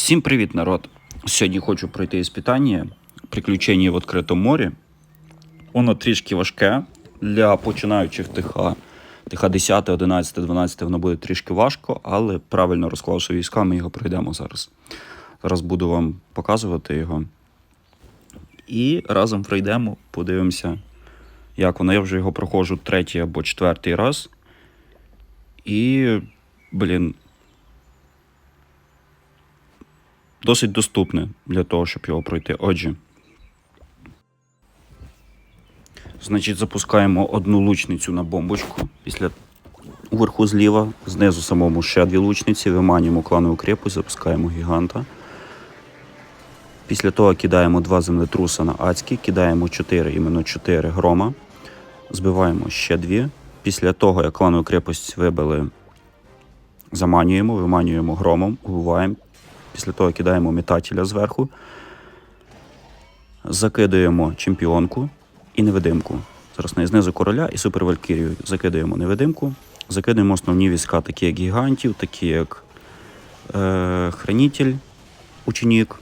Всім привіт, народ! Сьогодні хочу пройти іспитання приключення в відкритому морі. Воно трішки важке для починаючих ТХ. ТХ 10, 11, 12 воно буде трішки важко, але правильно розклавши війська, ми його пройдемо зараз. Зараз буду вам показувати його. І разом пройдемо, подивимося, як воно. Я вже його проходжу третій або четвертий раз. І, блін, досить доступне для того, щоб його пройти. Отже. Значить, запускаємо одну лучницю на бомбочку. Після уверху зліва, знизу самому ще дві лучниці, виманюємо кланову крепость, запускаємо гіганта. Після того кидаємо два землетруса на ацькі, кидаємо 4, іменно 4 грома. Збиваємо ще дві. Після того, як кланову крепость вибили, заманюємо, виманюємо громом, убиваємо. Після того кидаємо метателя зверху, закидаємо чемпіонку і невидимку. Зараз не знизу короля і супервалькірію закидаємо невидимку, закидаємо основні війська, такі як гігантів, такі як е, хранитель, ученік,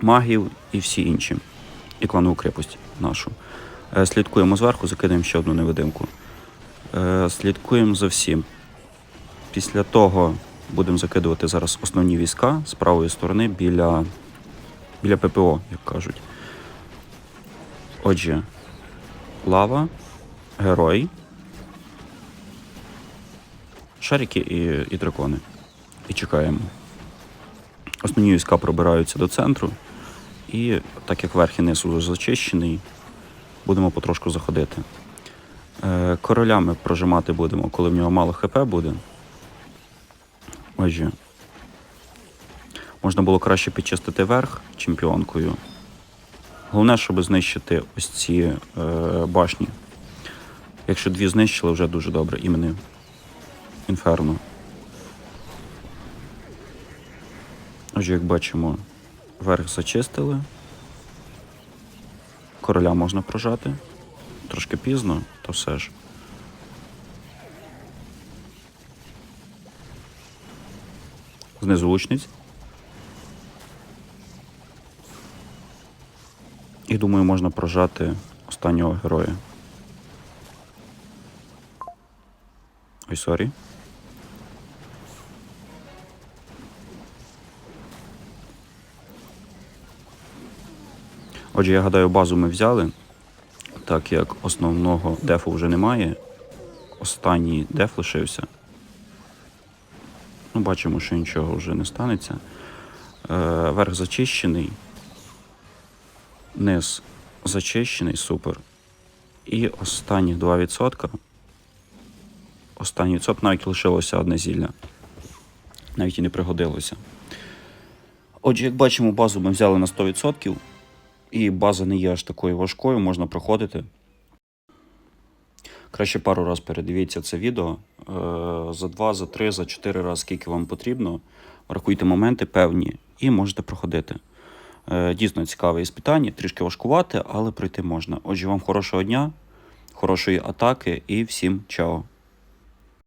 магів і всі інші. І кланову крепость нашу. Е, слідкуємо зверху, закидаємо ще одну невидимку. Е, слідкуємо за всім. Після того будемо закидувати зараз основні війська з правої сторони біля, біля ППО, як кажуть. Отже, лава, герой, шарики і, і дракони. І чекаємо. Основні війська пробираються до центру. І так як верх низ уже зачищений, будемо потрошку заходити. Е, Королями прожимати будемо, коли в нього мало ХП буде. Отже, можна було краще підчистити верх чемпіонкою. Головне, щоб знищити ось ці е, башні. Якщо дві знищили, вже дуже добре. Імені Інферно. Отже, як бачимо, верх зачистили. Короля можна прожати. Трошки пізно, то все ж. Знизу лучниць. І думаю, можна прожати останнього героя. Ой, сорі. Отже, я гадаю, базу ми взяли, так як основного дефу вже немає. Останній деф лишився. Ну, бачимо, що нічого вже не станеться. Е, верх зачищений. Низ зачищений, супер. І останні 2%. Останній відсоток навіть лишилося одне зілля. Навіть і не пригодилося. Отже, як бачимо, базу ми взяли на 100%. І база не є аж такою важкою, можна проходити. Краще пару раз передивіться це відео. Е, За два, за три, за чотири рази, скільки вам потрібно. Рахуйте моменти певні і можете проходити. Е, Дійсно цікаве іспитання, трішки важкувати, але пройти можна. Отже, вам хорошого дня, хорошої атаки і всім чао!